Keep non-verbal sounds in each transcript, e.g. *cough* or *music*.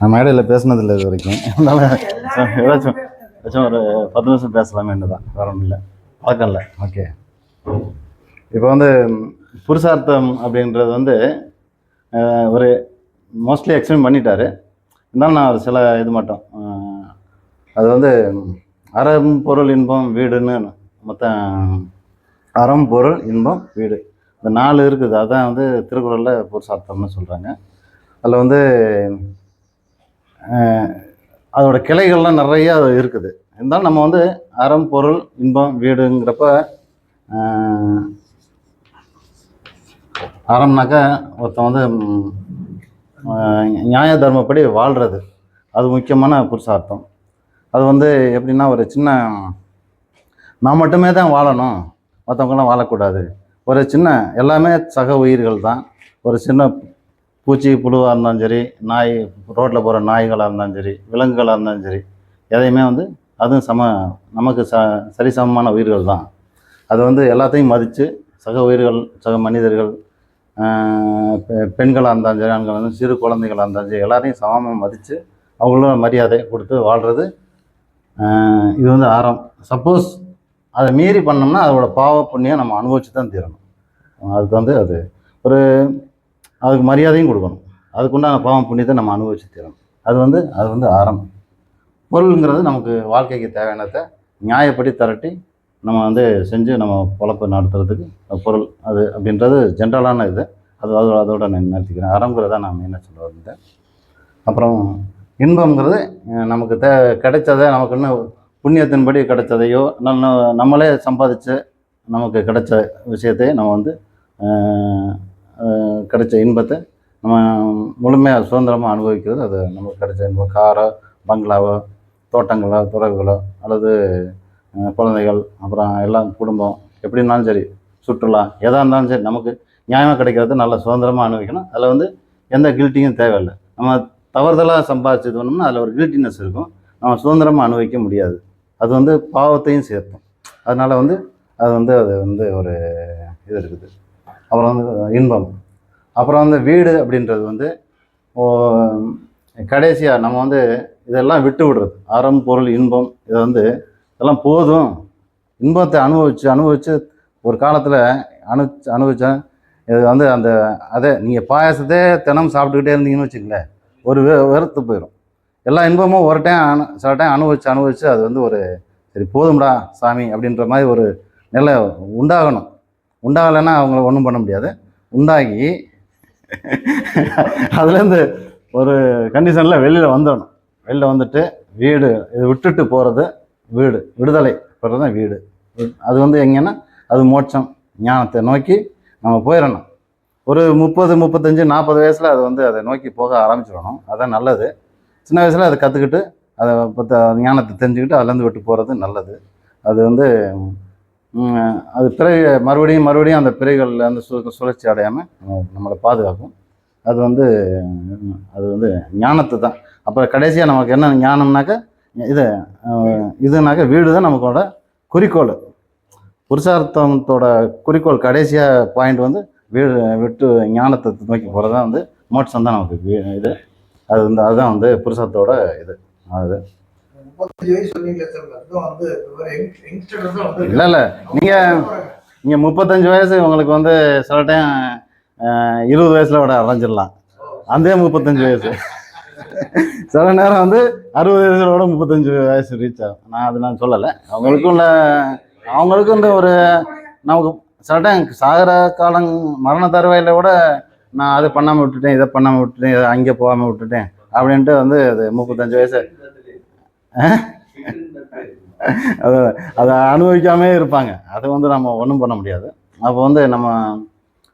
நான் மேடையில் பேசினதில்லை இது வரைக்கும். அதனால் ஏதாச்சும் ஏதாச்சும் ஒரு பத்து நிமிஷம் பேசலாமேன்னு தான் வேற ஒன்றும் இல்லை. பழக்கம் இல்லை. ஓகே இப்போ வந்து புருஷார்த்தம் அப்படின்றது வந்து ஒரு மோஸ்ட்லி எக்ஸ்பிளைன் பண்ணிட்டாரு. இருந்தாலும் நான் ஒரு சில இது மட்டும் அது வந்து அறம் பொருள் இன்பம் வீடுன்னு மொத்தம் அறம் பொருள் இன்பம் வீடு. இந்த நாலு இருக்குது. அதான் வந்து திருக்குறளில் புருஷார்த்தம்னு சொல்கிறாங்க அதில் வந்து அதோட கிளைகள்லாம் நிறைய இருக்குது. இருந்தாலும் நம்ம வந்து அறம் பொருள் இன்பம் வீடுங்கிறப்ப அறம்னாக்கா ஒருத்தன் வந்து நியாய தர்மப்படி வாழ்கிறது அது முக்கியமான புருஷார்த்தம். அது வந்து எப்படின்னா ஒரு சின்ன நான் மட்டுமே தான் வாழணும். மற்றவங்களாம் வாழக்கூடாது. ஒரு சின்ன எல்லாமே சக உயிர்கள் தான் ஒரு சின்ன பூச்சி புழுவாக இருந்தாலும் சரி நாய் ரோட்டில் போகிற நாய்களாக இருந்தாலும் சரி விலங்குகளாக இருந்தாலும் சரி எதையுமே வந்து அதுவும் சம நமக்கு ச சரிசமமான உயிர்கள் தான். அது வந்து எல்லாத்தையும் மதித்து சக உயிர்கள் சக மனிதர்கள் பெ- பெண்களாக இருந்தாலும் சரி ஆண்களாக இருந்தாலும் சிறு குழந்தைகளாக இருந்தாலும் சரி எல்லாரையும் சமமாக மதித்து அவங்களோட மரியாதை கொடுத்து வாழ்கிறது இது வந்து ஆரம் சப்போஸ் அதை மீறி பண்ணோம்னா அதோட பாவ புண்ணியம் நம்ம அனுபவிச்சு தான் தீரணும். அதுக்கு வந்து அது ஒரு அதுக்கு மரியாதையும் கொடுக்கணும். அதுக்குண்டான பாவம் புண்ணியத்தை நம்ம அனுபவிச்சு தரணும். அது வந்து அது வந்து ஆரம் பொருளுங்கிறது நமக்கு வாழ்க்கைக்கு தேவையானதை நியாயப்படி திரட்டி நம்ம வந்து செஞ்சு நம்ம பொழப்பு நடத்துறதுக்கு பொருள். அது அப்படின்றது ஜென்ரலான இது. அது அதோட அதோட நான் நிறுத்திக்கிறேன். அறங்கிறத நான் மெயினாக சொல்ல வந்தேன் அப்புறம் இன்பம்ங்கிறது நமக்கு தே கிடைச்சதை நமக்கு இன்னும் புண்ணியத்தின்படி கிடைச்சதையோ நம்ம நம்மளே சம்பாதிச்சு நமக்கு கிடைச்ச விஷயத்தையே நம்ம வந்து கிடைச்ச இன்பத்தை நம்ம முழுமையாக சுதந்திரமாக அனுபவிக்கிறது. அது நமக்கு கிடைச்ச இன்பம். காரோ பங்களாவோ தோட்டங்களோ துறவுகளோ அல்லது குழந்தைகள் அப்புறம் எல்லாம் குடும்பம் எப்படின்னாலும் சரி சுற்றுலா எதாக இருந்தாலும் சரி நமக்கு நியாயமாக கிடைக்கிறது நல்ல சுதந்திரமாக அனுபவிக்கணும். அதில் வந்து எந்த கில்ட்டியும் தேவையில்லை. நம்ம தவறுதலாக சம்பாதிச்சது இது பண்ணோம்னா அதில் ஒரு கில்ட்டினஸ் இருக்கும். நம்ம சுதந்திரமாக அனுபவிக்க முடியாது. அது வந்து பாவத்தையும் சேர்த்தும் அதனால் வந்து அது வந்து அது வந்து ஒரு இது இருக்குது. அப்புறம் வந்து இன்பம். அப்புறம் வந்து வீடு அப்படின்றது வந்து கடைசியாக நம்ம வந்து இதெல்லாம் விட்டு விடுறது. அறம் பொருள் இன்பம் இதை வந்து இதெல்லாம் போதும். இன்பத்தை அனுபவிச்சு அனுபவிச்சு ஒரு காலத்தில் அனு அனுபவித்தேன் இது வந்து அந்த அதே நீங்கள் பாயசத்தே தினம் சாப்பிட்டுக்கிட்டே இருந்தீங்கன்னு வச்சுங்களேன் ஒரு வெறுத்து போயிடும் எல்லா இன்பமும் ஒரு டைம் அனு சில டைம் அனுபவிச்சு அனுபவிச்சு அது வந்து ஒரு சரி போதும்டா சாமி அப்படின்ற மாதிரி ஒரு நிலை உண்டாகணும். உண்டாகலைன்னா அவங்கள ஒன்றும் பண்ண முடியாது. உண்டாகி அதுலேருந்து ஒரு கண்டிஷனில் வெளியில் வந்துடணும். வெளியில் வந்துட்டு வீடு இது விட்டுட்டு போகிறது வீடு விடுதலை போகிறது தான் வீடு. அது வந்து எங்கன்னா அது மோட்சம் ஞானத்தை நோக்கி நம்ம போயிடணும். ஒரு முப்பது முப்பத்தஞ்சு நாற்பது வயசில் அது வந்து அதை நோக்கி போக ஆரம்பிச்சிடணும். அதான் நல்லது. சின்ன வயசில் அதை கற்றுக்கிட்டு அதை பற்ற ஞானத்தை தெரிஞ்சுக்கிட்டு அதுலேருந்து விட்டு போகிறது நல்லது. அது வந்து அது பிறகு மறுபடியும் மறுபடியும் அந்த பிறகுகளில் அந்த சு சுழற்சி அடையாமல் நம்மளை பாதுகாக்கும். அது வந்து அது வந்து ஞானத்தை தான். அப்புறம் கடைசியாக நமக்கு என்ன ஞானம்னாக்க இது இதுனாக்க வீடு தான் நமக்கோட குறிக்கோள். புருஷார்த்தத்தோட குறிக்கோள் கடைசியாக பாயிண்ட் வந்து வீடு விட்டு ஞானத்தை நோக்கி போகிறது தான் வந்து மோட்சம் தான் நமக்கு. வீ- இது அது வந்து அதுதான் வந்து புருஷத்தோட இது. அது. இல்லை இல்லை நீங்கள் நீங்கள் முப்பத்தஞ்சு வயசு உங்களுக்கு வந்து சில டைம் இருபது வயசில் விட அடைஞ்சிடலாம். அதே முப்பத்தஞ்சு வயசு. சில நேரம் வந்து அறுபது வயசுல விட முப்பத்தஞ்சு வயசு ரீச் ஆகும். நான் அது நான் சொல்லலை. அவங்களுக்கும் இல்லை அவங்களுக்கும் இந்த ஒரு நமக்கு சில டைம் சாகர காலம் மரண தருவாயில கூட நான் அதை பண்ணாமல் விட்டுட்டேன் இதை பண்ணாமல் விட்டுட்டேன் இதை அங்கே போகாமல் விட்டுட்டேன் அப்படின்ட்டு வந்து அது முப்பத்தஞ்சு வயசு அதை அதை அனுபவிக்காமே இருப்பாங்க. அதை வந்து நம்ம ஒன்றும் பண்ண முடியாது. அப்போ வந்து நம்ம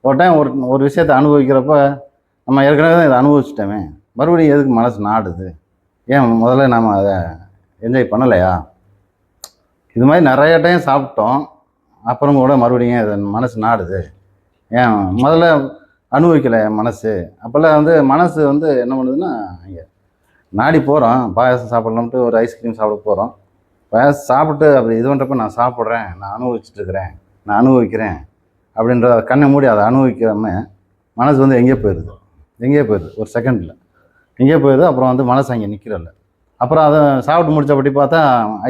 ஒரு டைம் ஒரு ஒரு விஷயத்தை அனுபவிக்கிறப்ப நம்ம ஏற்கனவே தான் இதை அனுபவிச்சிட்டோமே. மறுபடியும் எதுக்கு மனசு நாடுது? ஏன் முதல்ல நம்ம அதை என்ஜாய் பண்ணலையா? இது மாதிரி நிறைய டைம் சாப்பிட்டோம். அப்புறம் கூட மறுபடியும் இது மனசு நாடுது. ஏன் முதல்ல அனுபவிக்கலை என் மனசு? அப்போல்லாம் வந்து மனசு வந்து என்ன பண்ணுதுன்னா இங்கே நாடி போகிறோம் பாயாசம் சாப்பிட்லாம்ட்டு ஒரு ஐஸ்கிரீம் சாப்பிட போகிறோம் பாயாசம் சாப்பிட்டு அப்படி இது பண்ணுறப்ப நான் சாப்பிட்றேன் நான் அனுபவிச்சுட்ருக்கிறேன் நான் அனுபவிக்கிறேன் அப்படின்ற கண்ணை மூடி அதை அனுபவிக்காம மனசு வந்து எங்கேயோ போயிடுது எங்கேயோ போயிடுது ஒரு செகண்டில் எங்கேயோ போயிடுது அப்புறம் வந்து மனசு அங்கே நிற்கிறல்ல அப்புறம் அதை சாப்பிட்டு முடித்தபடி பார்த்தா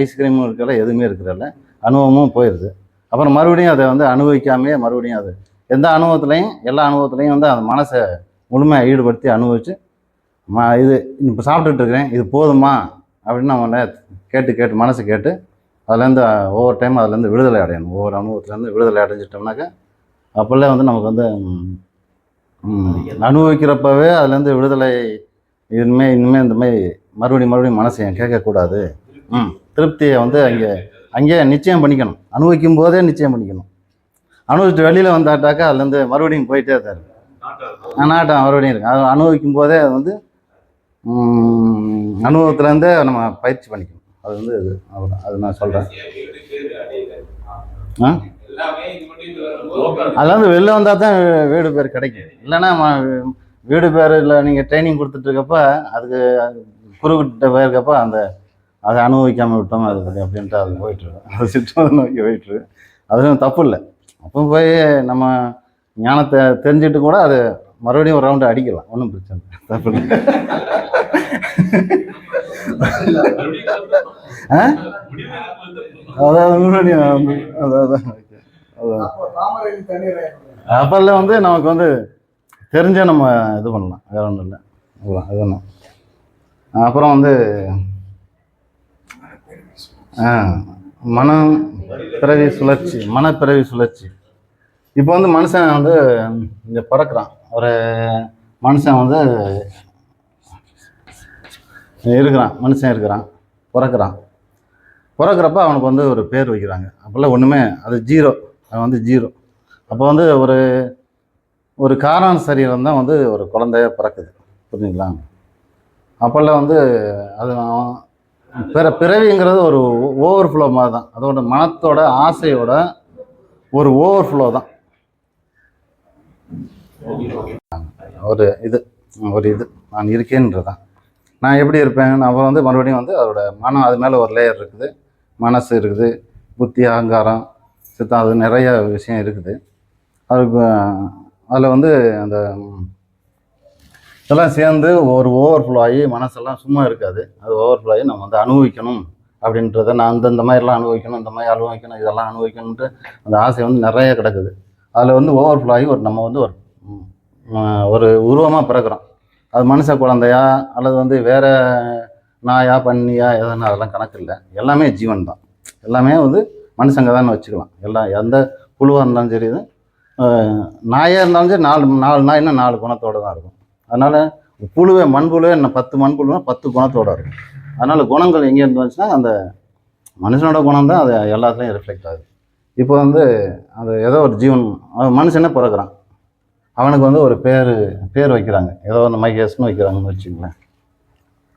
ஐஸ்கிரீமும் இருக்கிறல எதுவுமே இருக்கிறல்ல அனுபவமும் போயிடுது அப்புறம் மறுபடியும் அதை வந்து அனுபவிக்காமையே மறுபடியும் அது எந்த அனுபவத்துலையும் எல்லா அனுபவத்துலையும் வந்து அந்த மனசை முழுமையாக ஈடுபடுத்தி அனுபவித்து ம இது இப்போ சாப்பிட்டுட்டு இருக்கிறேன் இது போதுமா? அப்படின்னு நம்ம கேட்டு கேட்டு மனசு கேட்டு அதுலேருந்து ஒவ்வொரு டைம் அதுலேருந்து விடுதலை அடையணும். ஒவ்வொரு அனுபவத்துலேருந்து விடுதலை அடைஞ்சிட்டோம்னாக்கா அப்போல்லாம் வந்து நமக்கு வந்து அனுபவிக்கிறப்பவே அதுலேருந்து விடுதலை இனிமே இனிமேல் இந்த மாதிரி மறுபடியும் மறுபடியும் மனசை ஏன் கேட்கக்கூடாது. ம் திருப்தியை வந்து அங்கே அங்கேயே நிச்சயம் பண்ணிக்கணும். அனுபவிக்கும் போதே நிச்சயம் பண்ணிக்கணும். அனுபவிச்சுட்டு வெளியில் வந்தாட்டாக்கா அதுலேருந்து மறுபடியும் போயிட்டே தான் இருக்கு. ஆ, நாட்டம் மறுபடியும் இருக்கு. அது அனுபவிக்கும் போதே அது வந்து அனுபவத்துலேருந்தே நம்ம பயிற்சி பண்ணிக்கணும். அது வந்து அது அவ்வளோ அது நான் சொல்கிறேன் ஆ? அதெல்லாம் வந்து வெளில வந்தால் தான் வீடு பேர் கிடைக்கும். இல்லைன்னா வீடு பேர் இல்லை நீங்கள் ட்ரைனிங் கொடுத்துட்ருக்கப்ப அதுக்கு குறுக்கிட்ட போயிருக்கப்ப அந்த அதை அனுபவிக்காமல் விட்டோம் அது அப்படின்ட்டு அது போயிட்டுருக்கோம் அது சிற்றதை நோக்கி போயிட்டுருக்கு. அதுவும் தப்பு இல்லை. அப்போ போய் நம்ம ஞானத்தை தெரிஞ்சுட்டு கூட அது மறுபடியும் ஒரு ரவுண்டு அடிக்கலாம். ஒன்றும் பிரச்சனை இல்லை. தப்பு இல்லை. ஆ? வந்து அதான் அதான். வந்து நமக்கு வந்து தெரிஞ்ச நம்ம இது பண்ணலாம். வேற ஒன்றும் இல்லை. அவ்வளோ அது ஒன்றும் அப்புறம் வந்து மனம் பிறவி சுழற்சி மனப்பிறவி சுழற்சி. இப்போ வந்து மனுஷன் வந்து இங்கே பிறக்கிறான். ஒரு மனுஷன் வந்து இருக்கிறான் மனுஷன் இருக்கிறான் பிறக்கிறான். பிறக்கிறப்ப அவனுக்கு வந்து ஒரு பேர் வைக்கிறாங்க. அப்போல்லாம் ஒன்றுமே அது ஜீரோ. அவன் வந்து ஜீரோ. அப்போ வந்து ஒரு ஒரு காரண சரீரம் தான் வந்து ஒரு குழந்தைய பிறக்குது. புரிஞ்சுங்களா? அப்போல்லாம் வந்து அது பிற பிறவிங்கிறது ஒரு ஓவர் ஃப்ளோ மாதிரி தான். அதோட மனத்தோட ஆசையோட ஒரு ஓவர் ஃப்ளோ தான். ஒரு இது ஒரு இது. நான் இருக்கேன்றதான். நான் எப்படி இருப்பேன்? அப்புறம் வந்து மறுபடியும் வந்து அதோட மனம் அது மேலே ஒரு லேயர் இருக்குது. மனசு இருக்குது. புத்தி அகங்காரம் சித்தம் அது நிறைய விஷயம் இருக்குது. அதுக்கு அதில் வந்து அந்த இதெல்லாம் சேர்ந்து ஒரு ஓவர் ஆகி மனசெல்லாம் சும்மா இருக்காது. அது ஓவர் ஆகி நம்ம வந்து அனுபவிக்கணும் அப்படின்றத நான் அந்த இந்த மாதிரிலாம் அனுபவிக்கணும் இந்த மாதிரி அனுபவிக்கணும் இதெல்லாம் அனுபவிக்கணுன்ட்டு அந்த ஆசை வந்து நிறைய கிடக்குது. அதில் வந்து ஓவர் ஆகி ஒரு நம்ம வந்து ஒரு ஒரு உருவமாக பிறக்கிறோம். அது மனுஷ குழந்தையா அல்லது வந்து வேற நாயா பண்ணியா எதுனா அதெல்லாம் கணக்கு இல்லை. எல்லாமே ஜீவன் தான். எல்லாமே வந்து மனுஷங்க தான் வச்சுக்கலாம். எல்லாம் எந்த புழுவாக இருந்தாலும் சரி இது நாயாக இருந்தாலும் சரி நாலு நாலு நாய்னா நாலு குணத்தோடு தான் இருக்கும். அதனால் புழுவே மண்புழுவே என்ன பத்து மண்புழுனா பத்து குணத்தோட இருக்கும். அதனால் குணங்கள் எங்கேருந்து வந்துச்சுன்னா அந்த மனுஷனோட குணம் தான் அது எல்லாத்துலேயும் ரிஃப்ளெக்ட் ஆகுது. இப்போ வந்து அது ஏதோ ஒரு ஜீவன் மனுஷனே பிறக்கிறான். அவனுக்கு வந்து ஒரு பேர் பேர் வைக்கிறாங்க. ஏதோ ஒன்று மகேஷ்னு வைக்கிறாங்கன்னு வச்சுங்களேன்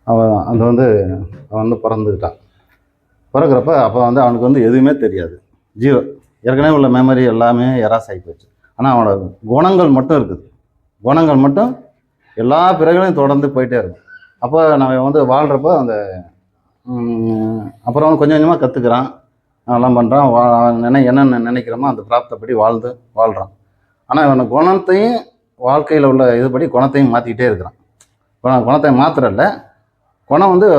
அவன் அது வந்து அவன் வந்து பிறந்துக்கிட்டான் பிறக்கிறப்ப அப்போ வந்து அவனுக்கு வந்து எதுவுமே தெரியாது. ஜீரோ. ஏற்கனவே உள்ள மெமரி எல்லாமே எராஸ் ஆகி போச்சு. ஆனால் அவனோட குணங்கள் மட்டும் இருக்குது. குணங்கள் மட்டும் எல்லா பிறகுலையும் தொடர்ந்து போயிட்டே இருக்கும். அப்போ நம்ம வந்து வாழ்கிறப்ப அந்த அப்புறம் வந்து கொஞ்சம் கொஞ்சமாக கற்றுக்குறான் அதெல்லாம் பண்ணுறான் வா நினை என்னென்ன நினைக்கிறோமோ அந்த பிராப்தப்படி வாழ்ந்து வாழ்கிறான் ஆனால் இவனை குணத்தையும் வாழ்க்கையில் உள்ள இதுபடி குணத்தையும் மாற்றிக்கிட்டே இருக்கிறான். குண குணத்தை மாத்திரல்ல குணம் வந்து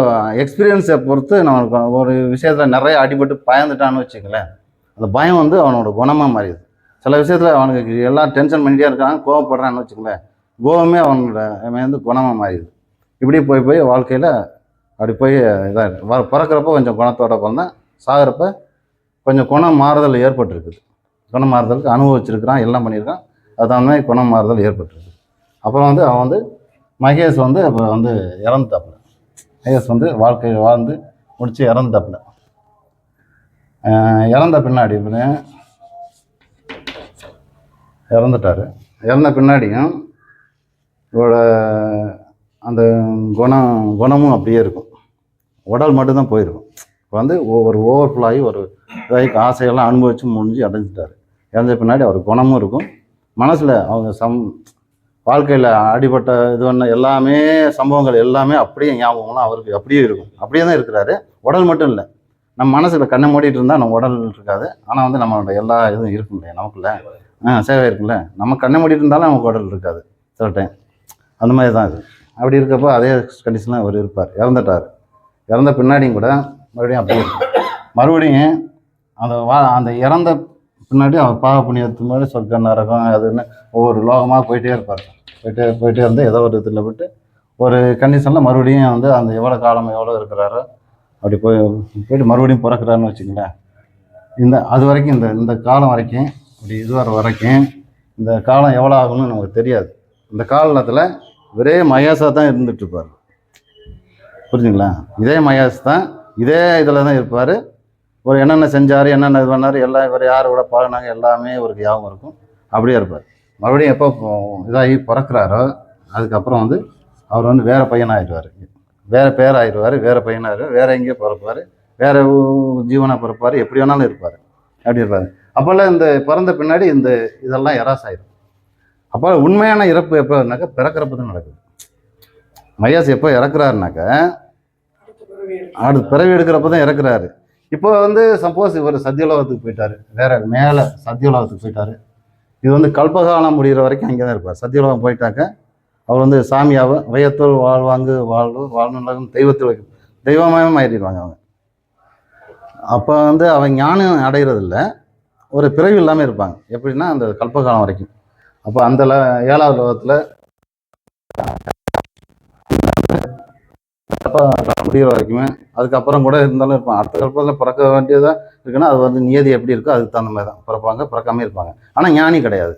எக்ஸ்பீரியன்ஸை பொறுத்து நம்ம ஒரு விஷயத்தில் நிறைய அடிபட்டு பயந்துட்டான்னு வச்சுக்கங்களேன். அந்த பயம் வந்து அவனோட குணமாக மாறிடுது. சில விஷயத்தில் அவனுக்கு எல்லாம் டென்ஷன் பண்ணிகிட்டே இருக்கான் கோவப்படுறான்னு வச்சுக்கங்களேன். கோவமே அவனோட வந்து குணமாக மாறிடுது. இப்படி போய் போய் வாழ்க்கையில் அப்படி போய் இதாக பிறக்கிறப்ப கொஞ்சம் குணத்தோட பிறந்தான். சாகிறப்ப கொஞ்சம் குணம் மாறுதல் ஏற்பட்டிருக்குது. குணம் மாறுதலுக்கு அனுபவிச்சிருக்கிறான் எல்லாம் பண்ணியிருக்கான். அது தகுந்த மாதிரி குணம் மாறுதல் ஏற்பட்டிருக்கு. அப்புறம் வந்து அவன் வந்து மகேஷ் வந்து அப்போ வந்து இறந்துட்டாப்புல. மகேஷ் வந்து வாழ்க்கை வாழ்ந்து முடித்து இறந்துட்டாப்புல. இறந்த பின்னாடி பின்ன இறந்துட்டாரு. இறந்த பின்னாடியும் இவரோட அந்த குணம் குணமும் அப்படியே இருக்கும். உடல் மட்டும்தான் போயிருக்கும். இப்போ வந்து ஒவ்வொரு ஓவர்ஃபுல்லாகி ஒரு இதாகி ஆசையெல்லாம் அனுபவித்து முடிஞ்சு அடைஞ்சிட்டாரு. இறந்த பின்னாடி அவர் குணமும் இருக்கும். மனசில் அவங்க சம் வாழ்க்கையில் அடிபட்ட இது ஒன்று எல்லாமே சம்பவங்கள் எல்லாமே அப்படியே ஞாபகம்லாம் அவருக்கு அப்படியே இருக்கும். அப்படியே தான் இருக்கிறாரு. உடல் மட்டும் இல்லை. நம்ம மனசில் கண்ணை மூடிட்டு இருந்தால் நம்ம உடல் இருக்காது. ஆனால் வந்து நம்மளோட எல்லா இதுவும் இருக்கும் இல்லையா நமக்குள்ள. ஆ சேவை இருக்குல்ல நம்ம கண்ணை மூடிட்டு இருந்தாலும் நமக்கு உடல் இருக்காது. சில டைம் அந்த மாதிரி தான் இது. அப்படி இருக்கப்போ அதே கண்டிஷனில் அவர் இருப்பார். இறந்துட்டார். இறந்த பின்னாடியும் கூட மறுபடியும் அப்படியே மறுபடியும் அந்த வா அந்த இறந்த பின்னாடி அவர் பாவ புண்ணியத்து மாதிரி சொர்க்க நரகம் அதுன்னு ஒவ்வொரு லோகமாக போயிட்டே இருப்பார். போயிட்டே போயிட்டே இருந்து ஏதோ ஒரு இதில் விட்டு ஒரு கண்டிஷனில் மறுபடியும் வந்து அந்த எவ்வளோ காலம் எவ்வளோ இருக்கிறாரோ அப்படி போய் போயிட்டு மறுபடியும் பிறக்கிறாருன்னு வச்சுங்களேன் இந்த அது வரைக்கும் இந்த இந்த காலம் வரைக்கும் இப்படி இது வர வரைக்கும் இந்த காலம் எவ்வளோ ஆகும்னு நமக்கு தெரியாது. இந்த காலத்தில் ஒரே மயாசாக தான் இருந்துகிட்ருப்பார் புரிஞ்சுங்களா? இதே மயாஸ் தான் இதே இதில் தான் இருப்பார். ஒரு என்னென்ன செஞ்சார் என்னென்ன இது பண்ணார் எல்லாம் இவர் யார் கூட பழகினாங்க எல்லாமே இவருக்கு ஞாபகம் இருக்கும். அப்படியே இருப்பார். மறுபடியும் எப்போ இதாகி பிறக்கிறாரோ அதுக்கப்புறம் வந்து அவர் வந்து வேறு பையனாகிடுவார் வேறு பேர் ஆயிடுவார் வேறு பையனாகிடுவார் வேறு எங்கேயோ பிறப்பார் வேறு ஜீவனாக பிறப்பார் எப்படி வேணாலும் இருப்பார். அப்படி இருப்பார். அப்போல்லாம் இந்த பிறந்த பின்னாடி இந்த இதெல்லாம் எராஸ் ஆயிடும் அப்போ உண்மையான இறப்பு எப்போனாக்கா பிறக்கிறப்ப தான் நடக்குது. மையாஸ் எப்போ இறக்குறாருனாக்கா அடுத்து பிறவி எடுக்கிறப்ப தான் இறக்குறாரு. இப்போ வந்து சப்போஸ் இவர் சத்தியலோகத்துக்கு போயிட்டாரு. வேற மேலே சத்தியலோகத்துக்கு போயிட்டாரு. இது வந்து கல்பகாலம் முடிகிற வரைக்கும் அங்கே தான் இருப்பார். சத்தியலோகம் போயிட்டாக்க அவர் வந்து சாமியாவை வையத்தோல் வாழ்வாங்கு வாழ்வு வாழ்நுலகம் தெய்வத்தில் தெய்வமயம் மாறிடுவாங்க அவங்க. அப்போ வந்து அவன் ஞானம் அடைகிறதில்ல ஒரு பிறவி இல்லாமல் இருப்பாங்க. எப்படின்னா அந்த கல்பகாலம் வரைக்கும். அப்போ அந்த ஏழாவது லோகத்தில் முடிகிற வரைக்குமே. அதுக்கப்புறம் கூட இருந்தாலும் இருப்பாங்க. அடுத்த கல்பத்தில் பிறக்க வேண்டியதாக இருக்குன்னா அது வந்து நியதி எப்படி இருக்கோ அதுக்கு தகுந்த மாதிரி தான். பிறப்பாங்க பிறக்காமே இருப்பாங்க. ஆனால் ஞானி கிடையாது.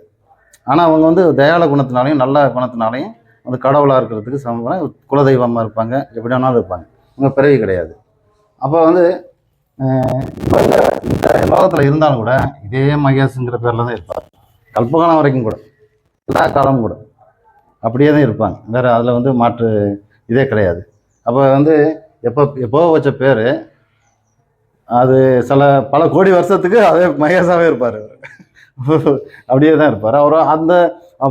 ஆனால் அவங்க வந்து தயால குணத்தினாலையும் நல்ல குணத்தினாலையும் வந்து கடவுளாக இருக்கிறதுக்கு சமமாக குலதெய்வமாக இருப்பாங்க. எப்படி வேணாலும் இருப்பாங்க. அவங்க பிறவி கிடையாது. அப்போ வந்து அஹ், இந்த இந்த லோகத்தில் இருந்தாலும் கூட இதே மகேஷுங்கிற பேரில் தான் இருப்பார். கல்பகாலம் வரைக்கும் கூட. எல்லா காலமும் கூட. அப்படியே தான் இருப்பாங்க. வேறு அதில் வந்து மாற்று இதே கிடையாது. அப்போ வந்து எப்போ எப்போ வச்ச பேர். அது சில பல கோடி வருஷத்துக்கு அதே மகேஷாகவே இருப்பார் அப்படியே தான் இருப்பார். அவர் அந்த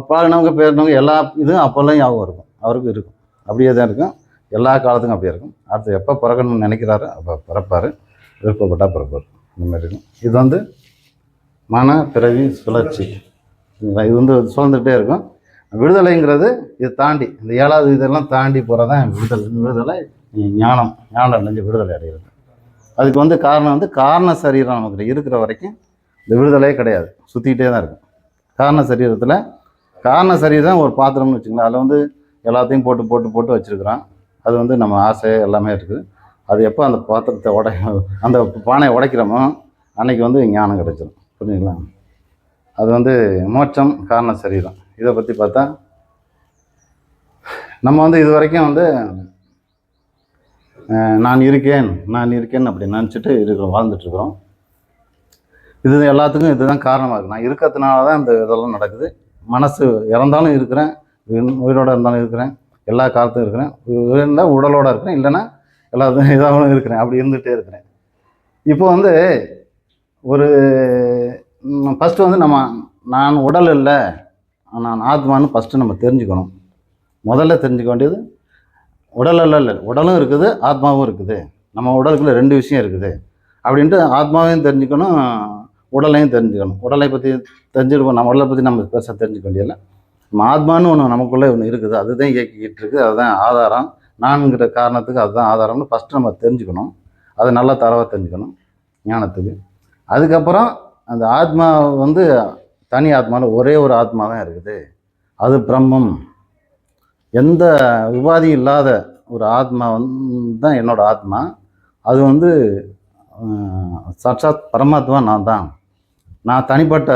பழகினவங்க பேரினவங்க எல்லா இதுவும் அப்போல்லாம் ஞாபகம் இருக்கும். அவருக்கும் இருக்கும். அப்படியே தான் இருக்கும். எல்லா காலத்துக்கும் அப்படியே இருக்கும். அடுத்து எப்போ பிறக்கணும்னு நினைக்கிறாரு அப்போ பிறப்பார். விருப்பப்பட்டால் பிறப்பார். இந்த மாதிரி இருக்கும். இது வந்து மன பிறவி சுழற்சி. இது வந்து சுழந்துகிட்டே இருக்கும். விடுதலைங்கிறது இது தாண்டி இந்த ஏழாவது இதெல்லாம் தாண்டி போகிறதான் விடுதலை. விடுதலை ஞானம் ஞானம் அடைஞ்சு விடுதலை அடைகிறது. அதுக்கு வந்து காரணம் வந்து காரண சரீரம் நமக்கு இருக்கிற வரைக்கும் இந்த விடுதலையே கிடையாது. சுற்றிக்கிட்டே தான் இருக்கும். காரண சரீரத்தில் காரண சரீரம் ஒரு பாத்திரம்னு வச்சுங்களேன் அதில் வந்து எல்லாத்தையும் போட்டு போட்டு போட்டு வச்சுருக்குறோம் அது வந்து நம்ம ஆசை எல்லாமே இருக்குது அது எப்போ அந்த பாத்திரத்தை உடை அந்த பானையை உடைக்கிறோமோ அன்னைக்கு வந்து ஞானம் கிடைச்சிடும் புரிஞ்சுங்களா? அது வந்து மோட்சம் காரண சரீரம். இதை பற்றி பார்த்தா நம்ம வந்து இது வரைக்கும் வந்து நான் இருக்கேன் நான் இருக்கேன் அப்படி நினச்சிட்டு இருக்கிறோம். வாழ்ந்துட்டுருக்குறோம் இது எல்லாத்துக்கும் இதுதான் காரணமாக இருக்குது நான் இருக்கிறதுனால தான் இந்த இதெல்லாம் நடக்குது. மனசு இறந்தாலும் இருக்கிறேன் உயிரோடு உயிரோட இருந்தாலும் இருக்கிறேன் எல்லா காலத்தும் இருக்கிறேன். இருந்தால் உடலோடு இருக்கிறேன் இல்லைன்னா எல்லாத்தையும் இதாகவும் இருக்கிறேன் அப்படி இருந்துகிட்டே இருக்கிறேன். இப்போ வந்து ஒரு ஃபஸ்ட்டு வந்து நம்ம நான் உடல் இல்லை நான் ஆத்மான்னு ஃபஸ்ட்டு நம்ம தெரிஞ்சுக்கணும். முதல்ல தெரிஞ்சுக்க வேண்டியது உடல் அல்ல இல்லை. உடலும் இருக்குது ஆத்மாவும் இருக்குது. நம்ம உடலுக்குள்ள ரெண்டு விஷயம் இருக்குது. அப்படின்ட்டு ஆத்மாவையும் தெரிஞ்சுக்கணும் உடலையும் தெரிஞ்சுக்கணும். உடலை பற்றி தெரிஞ்சுருக்கோம் நம்ம உடலை பற்றி நம்ம பெருசாக தெரிஞ்சுக்க வேண்டியதில்லை. நம்ம ஆத்மான்னு ஒன்று நமக்குள்ளே ஒன்று இருக்குது. அதுதான் இயக்கிக்கிட்டு இருக்குது. அதுதான் ஆதாரம். நான்கிற காரணத்துக்கு அதுதான் ஆதாரம்னு ஃபஸ்ட்டு நம்ம தெரிஞ்சுக்கணும். அதை நல்லா தரவாக தெரிஞ்சுக்கணும். ஞானத்துக்கு. அதுக்கப்புறம் அந்த ஆத்மா வந்து தனி ஆத்மாவில் ஒரே ஒரு ஆத்மா தான் இருக்குது. அது பிரம்மம். எந்த உபாதி இல்லாத ஒரு ஆத்மா வந்து தான் என்னோட ஆத்மா. அது வந்து சட்சாத் பரமாத்மா நான் தான் நான் தனிப்பட்ட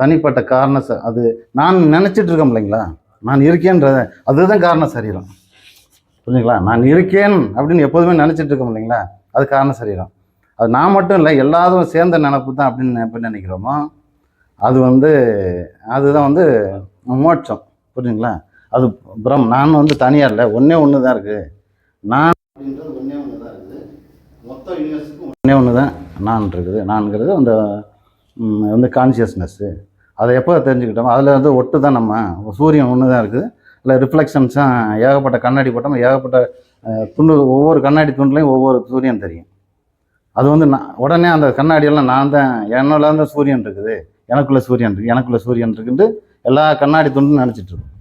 தனிப்பட்ட காரண ச அது நான் நினச்சிட்டு இருக்கேன் இல்லைங்களா? நான் இருக்கேன்றத அதுதான் காரண சரீரம். புரிஞ்சுங்களா? நான் இருக்கேன் அப்படின்னு எப்போதுமே நினச்சிட்டு இருக்கோம் இல்லைங்களா? அது காரண சரீரம். அது நான் மட்டும் இல்லை எல்லாரும் சேர்ந்த நினப்பு தான் அப்படின்னு எப்போ நினைக்கிறோமோ அது வந்து அதுதான் வந்து மோட்சம். புரியுதுங்களா அது பிரம் நான் வந்து தனியாக இல்லை ஒன்றே ஒன்று தான் இருக்குது நான் அப்படின்றது ஒன்றே ஒன்று தான் இருக்குது மொத்த யூனிவர்ஸுக்கும் ஒன்றே ஒன்று தான் நான் இருக்குது. நான்கிறது அந்த வந்து கான்சியஸ்னஸ்ஸு அதை எப்போ தெரிஞ்சுக்கிட்டோமோ அதில் வந்து ஒட்டு தான் நம்ம சூரியன் ஒன்று தான் இருக்குது. இல்லை ரிஃப்ளெக்ஷன்ஸாக ஏகப்பட்ட கண்ணாடி போட்டோம் ஏகப்பட்ட துண்டு ஒவ்வொரு கண்ணாடி துண்டுலையும் ஒவ்வொரு சூரியன் தெரியும். அது வந்து நான் உடனே அந்த கண்ணாடியெல்லாம் நான் தான் என்னோட தான் சூரியன் இருக்குது. எனக்குள்ள சூரியன் இருக்குது எனக்குள்ள சூரியன் இருக்குன்ட்டு எல்லா கண்ணாடி துண்டும் நினச்சிட்டு இருக்கும்.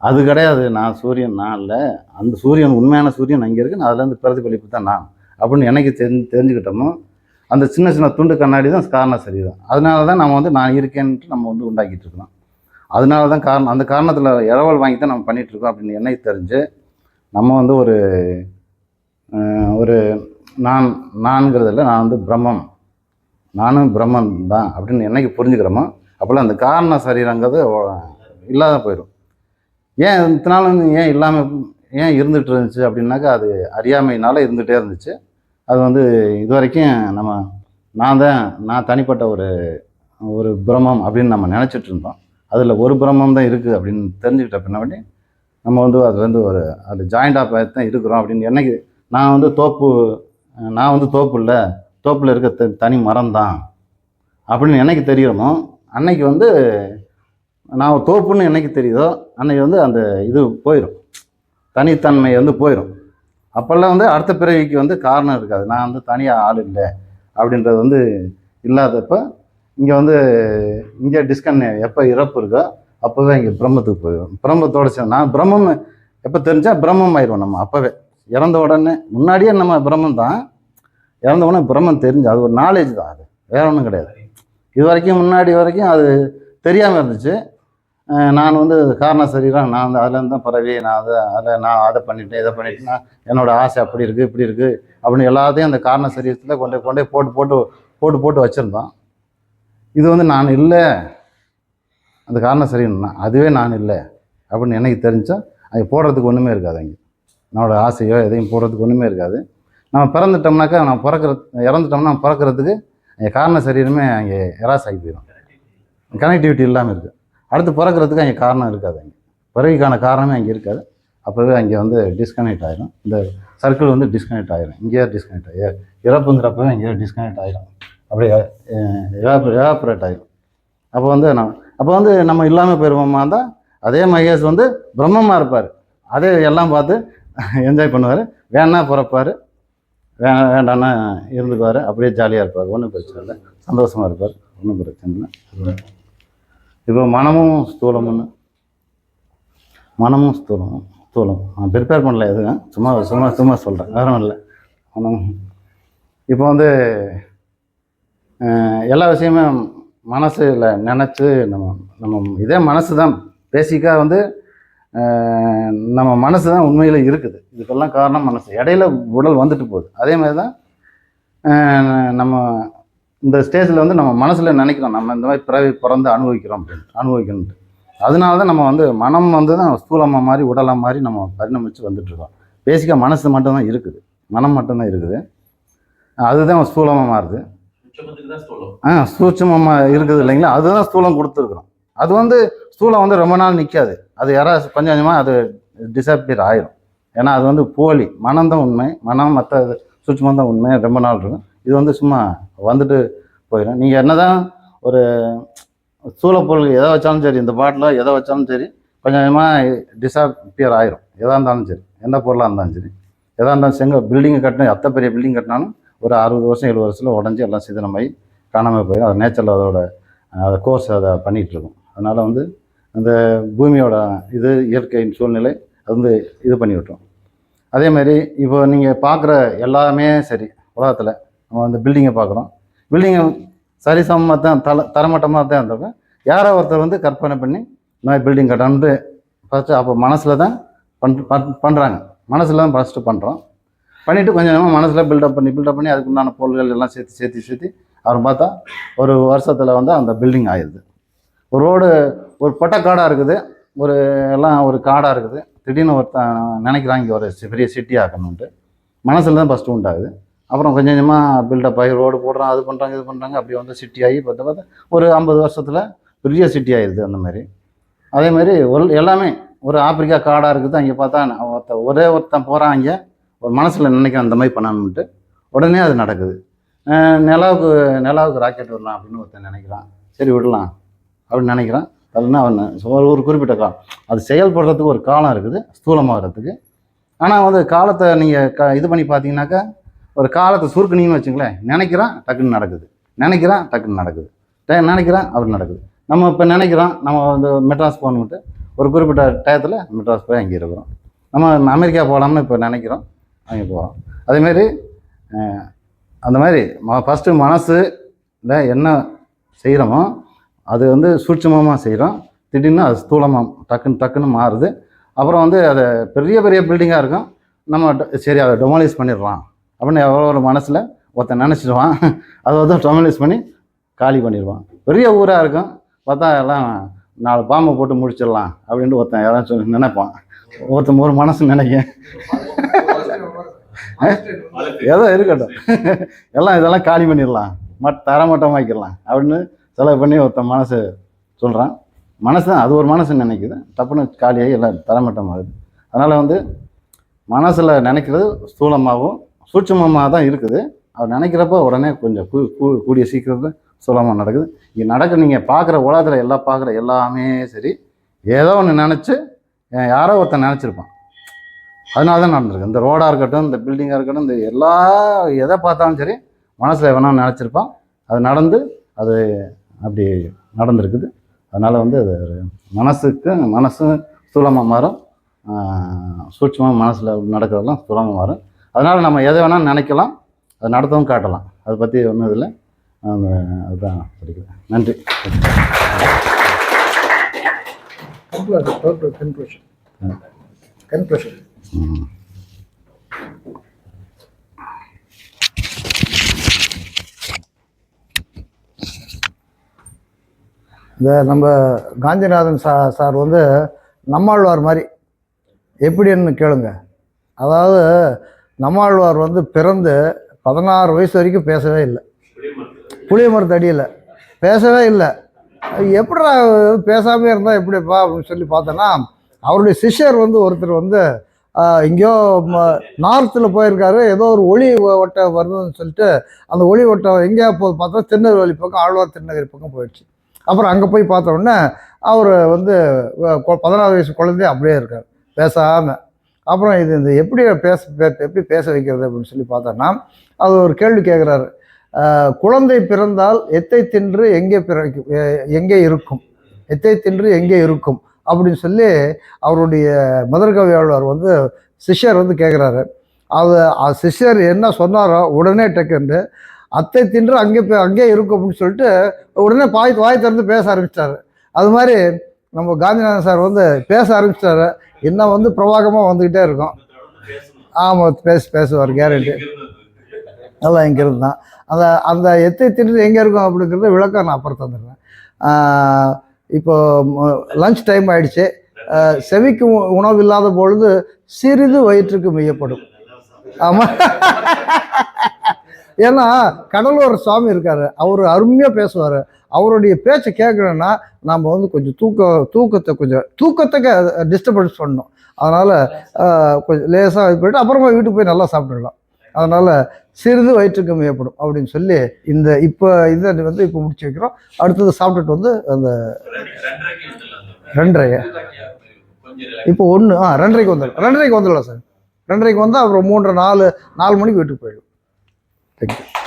அது கிடையாது நான் சூரியன் நான் இல்லை. அந்த சூரியன் உண்மையான சூரியன் அங்கே இருக்கு நான் அதுலேருந்து பிரதிபலிப்பு தான் நான். அப்படின்னு எனக்கு தெரிஞ்சு தெரிஞ்சுக்கிட்டோமோ அந்த சின்ன சின்ன துண்டு கண்ணாடி தான் காரணம் சரி தான் அதனால தான் நம்ம வந்து நான் இருக்கேன்ட்டு நம்ம வந்து உண்டாக்கிட்டு இருக்கோம். அதனால தான் காரணம் அந்த காரணத்தில் இரவல் வாங்கி தான் நம்ம பண்ணிகிட்டு இருக்கோம் அப்படின்னு எனக்கு தெரிஞ்சு நம்ம வந்து ஒரு ஒரு நான் நான்கிறதில்ல நான் வந்து பிரம்மம். நானும் பிரம்மன் தான் அப்படின்னு என்னைக்கு புரிஞ்சுக்கிறோமோ அப்போல்லாம் அந்த காரண சரீரங்கிறது இல்லாத போயிடும் ஏன் இத்தனை நாள் வந்து ஏன் இல்லாமல் ஏன் இருந்துகிட்டு இருந்துச்சு அப்படின்னாக்கா அது அறியாமையினால இருந்துகிட்டே இருந்துச்சு. அது வந்து இது வரைக்கும் நம்ம நான் தான் நான் தனிப்பட்ட ஒரு ஒரு பிரம்மம் அப்படின்னு நம்ம நினச்சிட்டு இருந்தோம். அதில் ஒரு பிரம்மம் தான் இருக்குது அப்படின்னு தெரிஞ்சுக்கிட்ட பின்னாடி நம்ம வந்து அதுலேருந்து ஒரு அது ஜாயிண்டாக தான் இருக்கிறோம் அப்படின்னு என்னைக்கு நான் வந்து தோப்பு நான் வந்து தோப்பு இல்லை தோப்பில் இருக்க த- தனி மரம் தான் அப்படின்னு என்னைக்கு தெரியுமோ அன்னைக்கு வந்து நான் தோப்புன்னு என்னைக்கு தெரியுதோ அன்னைக்கு வந்து அந்த இது போயிடும் தனித்தன்மை வந்து போயிடும் அப்போல்லாம் வந்து அடுத்த பிறவிக்கு வந்து காரணம் இருக்காது. நான் வந்து தனியாக ஆள் இல்லை அப்படின்றது வந்து இல்லாதப்ப இங்கே வந்து இங்கே டிஸ்கன் எப்போ இறப்பு இருக்கோ அப்போவே இங்கே பிரம்மத்துக்கு போயிடும் பிரம்மத்தோட சேர்ந்து நான் பிரம்மம் எப்போ தெரிஞ்சால் பிரம்மம் ஆயிடுவோம் நம்ம அப்போவே. இறந்த உடனே முன்னாடியே நம்ம பிரம்மம் தான் இறந்தவொடனே பிரம்மன் தெரிஞ்சு அது ஒரு நாலேஜ் தான் அது. வேற ஒன்றும் கிடையாது. இது வரைக்கும் முன்னாடி வரைக்கும் அது தெரியாமல் இருந்துச்சு. நான் வந்து காரண சரீரம் நான் வந்து அதுலேருந்து தான் பரவி நான் அதை அதை நான் அதை பண்ணிட்டேன் இதை பண்ணிட்டேன்னா என்னோடய ஆசை அப்படி இருக்குது இப்படி இருக்குது அப்படின்னு எல்லாத்தையும் அந்த காரண சரீரத்தில் கொண்டு கொண்டு போய் போட்டு போட்டு போட்டு போட்டு வச்சுருந்தோம் இது வந்து நான் இல்லை. அந்த காரண சரீரம்னா அதுவே நான் இல்லை அப்படின்னு எனக்கு தெரிஞ்சால் அது போடுறதுக்கு ஒன்றுமே இருக்காது அங்கே. என்னோடய ஆசையோ எதையும் போடுறதுக்கு ஒன்றுமே இருக்காது. நம்ம பிறந்துட்டோம்னாக்கா நம்ம பிறக்கிறது இறந்துட்டோம்னா நம்ம பிறக்கிறதுக்கு அங்கே காரண சரீரமே அங்கே எராஸ் ஆகி போயிடும் கனெக்டிவிட்டி இல்லாமல் இருக்குது அடுத்து பிறக்கிறதுக்கு அங்கே காரணம் இருக்காது அங்கே. பிறவிக்கான காரணமே அங்கே இருக்காது. அப்போவே அங்கே வந்து டிஸ்கனெக்ட் ஆயிடும் இந்த சர்க்கிள் வந்து டிஸ்கனெக்ட் ஆகிடும் இங்கேயே டிஸ்கனெக்ட் ஆகி இறப்புங்கிறப்பவே இங்கேயே டிஸ்கனெக்ட் ஆயிடும் அப்படியே எவாபரேட் ஆகிடும் அப்போ வந்து நான் அப்போ வந்து நம்ம இல்லாமல் போயிருவோமா இருந்தால் அதே மகேஷ் வந்து பிரம்மமாக இருப்பார். அதே எல்லாம் பார்த்து *laughs* என்ஜாய் பண்ணுவார். வேணா பிறப்பார். வேண்டாம்னா இருந்துக்குவார். அப்படியே ஜாலியாக இருப்பார். ஒன்றும் பிரச்சனை இல்லை. சந்தோஷமாக இருப்பார். ஒன்றும் பிரச்சனை இல்லை. இப்போ மனமும் ஸ்தூலம்னு மனமும் ஸ்தூலம் ஸ்தூலம் நான் ப்ரிப்பேர் பண்ணல எதுவும். சும்மா சும்மா சும்மா சொல்கிறேன் வேறும் இல்லை. மனம் இப்போ வந்து எல்லா விஷயமும் மனசில் நினச்சி நம்ம நம்ம இதே மனசு தான் பேசிக்காக வந்து நம்ம மனசு தான் உண்மையில் இருக்குது. இதுக்கெல்லாம் காரணம் மனசு. இடையில உடல் வந்துட்டு போகுது. அதே மாதிரி தான் நம்ம இந்த ஸ்டேஜில் வந்து நம்ம மனசில் நினைக்கிறோம் நம்ம இந்த மாதிரி பிறவி பிறந்து அனுபவிக்கிறோம் அப்படின்ட்டு அனுபவிக்கணுன்ட்டு அதனால தான் நம்ம வந்து மனம் வந்து தான் ஸ்தூலமாக மாதிரி உடலாக மாதிரி நம்ம பரிணமித்து வந்துட்டுருக்கோம். பேசிக்காக மனசு மட்டும்தான் இருக்குது. மனம் மட்டும்தான் இருக்குது. அதுதான் ஸ்தூலமாக மாறுது. ஆ சூட்சமமாக இருக்குது இல்லைங்களா? அதுதான் ஸ்தூலம் கொடுத்துருக்குறோம். அது வந்து ஸ்தூலம் வந்து ரொம்ப நாள் நிற்காது அது யாராவது கொஞ்சம் கொஞ்சமாக அது டிசப்பியர் ஆயிரும். ஏன்னா அது வந்து போலி. மனம் தான் உண்மை மனம் மற்ற சூட்சமம் தான் உண்மை ரொம்ப நாள் இருக்கும். இது வந்து சும்மா வந்துட்டு போயிடும் நீங்கள் என்ன தான் ஒரு சூழப்பொருள் எதை வச்சாலும் சரி இந்த பாட்டில் எதை வச்சாலும் சரி கொஞ்சம் கொஞ்சமாக டிசப்பியர் ஆயிரும். எதாக இருந்தாலும் சரி எந்த பொருளாக இருந்தாலும் சரி. எதாக இருந்தாலும் செங்க பில்டிங்கை கட்டின எத்தனை பெரிய பில்டிங் கட்டினாலும் ஒரு அறுபது வருஷம் எழுபது வருஷத்தில் உடஞ்சி எல்லாம் சிதனமாகி காணாமல் போயிடும் அது நேச்சரில் அதோட அதை கோர்ஸ் அதை பண்ணிகிட்டு இருக்கும். அதனால் வந்து அந்த பூமியோட இது இயற்கையின் சூழ்நிலை அது வந்து இது பண்ணிவிட்டுரும் அதே மாதிரி இப்போ நீங்கள் பார்க்குற எல்லாமே சரி உலகத்தில். நம்ம அந்த பில்டிங்கை பார்க்குறோம். பில்டிங்கை சரிசமமாக தான் தல தரமட்டமாக தான் இருந்திருக்கும் யாரோ ஒருத்தர் வந்து கற்பனை பண்ணி நான் பில்டிங் கட்டணுன்ட்டு ஃபஸ்ட்டு அப்போ மனசில் தான் பண் பண்ணுறாங்க மனசில் தான் ஃபஸ்ட்டு பண்ணுறோம் பண்ணிவிட்டு கொஞ்சம் கொஞ்சமாக மனசில் பில்டப் பண்ணி பில்டப் பண்ணி அதுக்கு உண்டான பொருள்கள் எல்லாம் சேர்த்து சேர்த்து சேர்த்து அப்புறம் பார்த்தா ஒரு வருஷத்தில் வந்து அந்த பில்டிங் ஆயிடுது. ஒரு ரோடு ஒரு பொட்டக்காடாக இருக்குது. ஒரு எல்லாம் ஒரு காடாக இருக்குது. திடீர்னு ஒருத்தன் நினைக்கிறான் இங்கே ஒரு சி- பெரிய சிட்டி ஆக்கணுன்ட்டு மனசில் தான் ஃபஸ்ட்டு உண்டாகுது அப்புறம் கொஞ்சம் கொஞ்சமாக பில்டப் ஆகி ரோடு போடுறான் அது பண்ணுறாங்க இது பண்ணுறாங்க அப்படி வந்து சிட்டி ஆகி பார்த்தா பார்த்தா ஒரு ஐம்பது வருஷத்தில் பெரிய சிட்டி ஆயிடுது அந்த மாதிரி. அதே மாதிரி ஒரு எல்லாமே ஒரு ஆப்பிரிக்கா காடாக இருக்குது அங்கே பார்த்தா நான் ஒருத்த ஒரே ஒருத்தன் போகிறான் அங்கே ஒரு மனசில் நினைக்கிறேன் அந்த மாதிரி பண்ணணுன்ட்டு உடனே அது நடக்குது. நிலாவுக்கு நிலாவுக்கு ராக்கெட் விடலாம் அப்படின்னு ஒருத்தன் நினைக்கிறான். சரி விடலாம் அப்படின்னு நினைக்கிறான். அதுனா அவன் ஒரு ஒரு குறிப்பிட்ட காலம். அது செயல்படுறதுக்கு ஒரு காலம் இருக்குது ஸ்தூலமாகறதுக்கு ஆனால் வந்து காலத்தை நீங்கள் க இது பண்ணி பார்த்தீங்கன்னாக்கா ஒரு காலத்தை சுருக்குனீங்கன்னு வச்சுங்களேன் நினைக்கிறான் டக்குன்னு நடக்குது. நினைக்கிறான் டக்குன்னு நடக்குது. டே- நினைக்கிறான் அப்படி நடக்குது. நம்ம இப்போ நினைக்கிறோம் நம்ம வந்து மெட்ராஸ் போகணுன்ட்டு ஒரு குறிப்பிட்ட டயத்தில் மெட்ராஸ் போய் அங்கே இருக்கிறோம். நம்ம அமெரிக்கா போகலாம்னு இப்போ நினைக்கிறோம் அங்கே போகிறோம் அதேமாரி அந்த மாதிரி ம ஃபஸ்ட்டு மனசில் என்ன செய்கிறோமோ அது வந்து சூட்சமமாக செய்கிறோம் திடீர்னு அது ஸ்தூலமாக டக்குன்னு டக்குன்னு மாறுது. அப்புறம் வந்து அது பெரிய பெரிய பில்டிங்காக இருக்கும். நம்ம சரி அதை டொமாலிஸ் பண்ணிடலாம். அப்படின்னு எவ்வளோ ஒரு மனசில் ஒருத்தன் நினச்சிடுவான். *laughs* அதை வந்து டொமாலிஸ் பண்ணி காலி பண்ணிடுவான். பெரிய ஊராக இருக்கும். பார்த்தா எல்லாம் நாலு பாம்பை போட்டு முடிச்சிடலாம் அப்படின்ட்டு ஒருத்தன் யாராச்சும் சொல்லி நினைப்பான். ஒருத்தன் ஒரு மனசு நினைக்கும் *laughs* ஏதோ இருக்கட்டும். *laughs* எல்லாம் இதெல்லாம் காலி பண்ணிடலாம். மட் தரமட்டமாக்கிடலாம் அப்படின்னு செலவு பண்ணி ஒருத்தன் மனசு சொல்கிறான் மனசு தான் அது ஒரு மனசு நினைக்குது. டப்புன்னு காலியாகி எல்லாம் தரமட்டமாகுது. அதனால் வந்து மனசில் நினைக்கிறது ஸ்தூலமாகவும் சூட்சமமாக தான் இருக்குது. அவர் நினைக்கிறப்ப உடனே கொஞ்சம் கூ கூ- கூடிய சீக்கிரத்தில் சுலமாக நடக்குது. இங்கே நடக்க நீங்கள் பார்க்குற உலகத்தில் எல்லாம் பார்க்குற எல்லாமே சரி. ஏதோ ஒன்று நினச்சி யாரோ ஒருத்தன் நினச்சிருப்பான். அதனால தான் நடந்திருக்கு. இந்த ரோடாக இருக்கட்டும் இந்த பில்டிங்காக இருக்கட்டும் இந்த எல்லா எதை பார்த்தாலும் சரி மனசில் எவனோ நினச்சிருப்பான். அது நடந்து அது அப்படி நடந்திருக்குது. அதனால் வந்து அது மனசுக்கு மனசு ஸ்தூலமாக மாறும். சூட்சமாக மனசில் நடக்கிறதெல்லாம் ஸ்தூலமாக மாறும். அதனால் நம்ம எதை வேணாலும் நினைக்கலாம். அது நடத்தவும் காட்டலாம். அதை பற்றி ஒன்றும் இதில் அதுதான் படிக்கிறேன். நன்றி. கன்க்ளூஷன் கன்க்ளூஷன் இந்த நம்ம காந்திநாதன் சா சார் வந்து நம்மாழ்வார் மாதிரி எப்படின்னு கேளுங்க. அதாவது நம்மாழ்வார் வந்து பிறந்து பதினாறு வயசு வரைக்கும் பேசவே இல்லை. புளிய மரத்தடியில் பேசவே இல்லை. எப்படா பேசாமே இருந்தால் எப்படிப்பா அப்படின்னு சொல்லி பார்த்தோன்னா அவருடைய சிஷ்யர் வந்து ஒருத்தர் வந்து எங்கேயோ நார்த்தில் போயிருக்காரு. ஏதோ ஒரு ஒளி ஒ- ஒட்டம் வருதுன்னு சொல்லிட்டு அந்த ஒளி ஒட்டம் எங்கேயா போது பார்த்தா திருநெல்வேலி பக்கம் ஆழ்வார் திருநகரி பக்கம் போயிடுச்சு. அப்புறம் அங்கே போய் பார்த்த உடனே அவர் வந்து கொ- பதினாறு வயசு குழந்தையே அப்படியே இருக்கார். பேசாமல் அப்புறம் இது இந்த எப்படி பேச எப்படி பேச வைக்கிறது அப்படின்னு சொல்லி பார்த்தோன்னா அது ஒரு கேள்வி கேட்குறாரு குழந்தை பிறந்தால் எத்தை தின்று எங்கே பிறக்கும் எங்கே இருக்கும்? எத்தை தின்று எங்கே இருக்கும்? அப்படின்னு சொல்லி அவருடைய மதுரகவியாளர் வந்து சிஷ்யர் வந்து கேட்குறாரு அது சிஷ்யர் என்ன சொன்னாரோ உடனே டக்குன்னு அத்தை தின்று அங்கே போய் அங்கே இருக்கும் அப்படின்னு சொல்லிட்டு உடனே பாய் வாய் திறந்து பேச ஆரம்பிச்சிட்டாரு. அது மாதிரி நம்ம காந்திநாதன் சார் வந்து பேச ஆரம்பிச்சிட்டாரு. இன்னும் வந்து பிரவாகமாக வந்துக்கிட்டே இருக்கும். ஆமாம் பேச பேசுவார் கேரண்டி எல்லாம் இங்கிருந்து தான் அந்த அந்த எத்தை தின்று எங்கே இருக்கும் அப்படிங்கிறத விளக்கம் நான் அப்புறம் தந்துடுறேன். இப்போ லஞ்ச் டைம் ஆயிடுச்சு. செவிக்கு உணவு இல்லாத பொழுது சிறிது வயிற்றுக்கு மெய்யப்படும். ஆமாம் ஏன்னா கடலூர் சுவாமி இருக்கார். அவர் அருமையாக பேசுவார். அவருடைய பேச்சை கேட்கணுன்னா நம்ம வந்து கொஞ்சம் தூக்க தூக்கத்தை கொஞ்சம் தூக்கத்துக்கு டிஸ்டர்பன்ஸ் பண்ணணும். அதனால் கொஞ்சம் லேசாக இது பண்ணிட்டு அப்புறமா வீட்டுக்கு போய் நல்லா சாப்பிட்டுடலாம். அதனால் சிறிது வயிற்றுக்கம் ஏற்படும் அப்படின்னு சொல்லி இந்த இப்போ இதை வந்து இப்போ முடிச்சு வைக்கிறோம். அடுத்தது சாப்பிட்டுட்டு வந்து அந்த ரெண்டரை இப்போ ஒன்று ஆ ரெண்டரைக்கு வந்துடலாம். ரெண்டரைக்கு வந்துடலாம் சார். ரெண்டரைக்கு வந்தால் அப்புறம் மூன்றரை நாலு நாலு மணிக்கு வீட்டுக்கு போயிடும் Tekrar.